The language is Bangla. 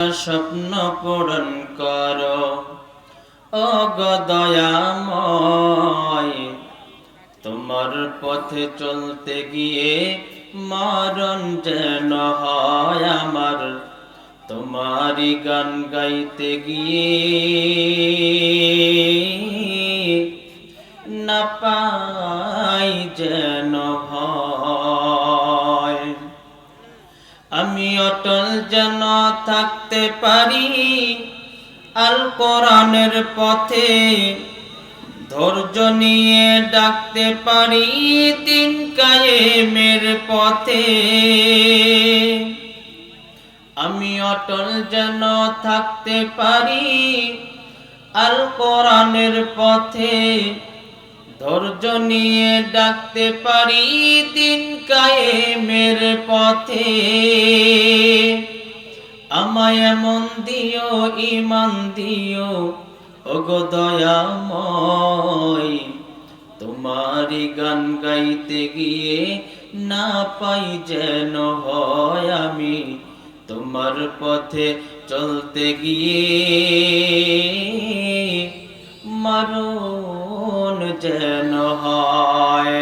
স্বপ্ন পূরণ কর। অগদয়াময় তোমার পথে চলতে গিয়ে মরণ যেন হয় আমার। তোমারই গান গাইতে গিয়ে না পাই যেন হয় আমি অটল যেন থাকতে পারি। আল কোরআনের পথে ধৈর্য নিয়ে ডাকতে পারি দিন কায়েমের পথে। আমি অটল যেন থাকতে পারি। আল কোরআনের পথে ধৈর্য নিয়ে ডাকতে পারি দিন কায়েমের পথে। আমায় মন দিও ইমান দিও, ওগো দয়াময়। তোমারি গান গাইতে গিয়ে না পাই যেন হয় আমি, তোমার পথে চলতে গিয়ে। মারণ যেন হয়।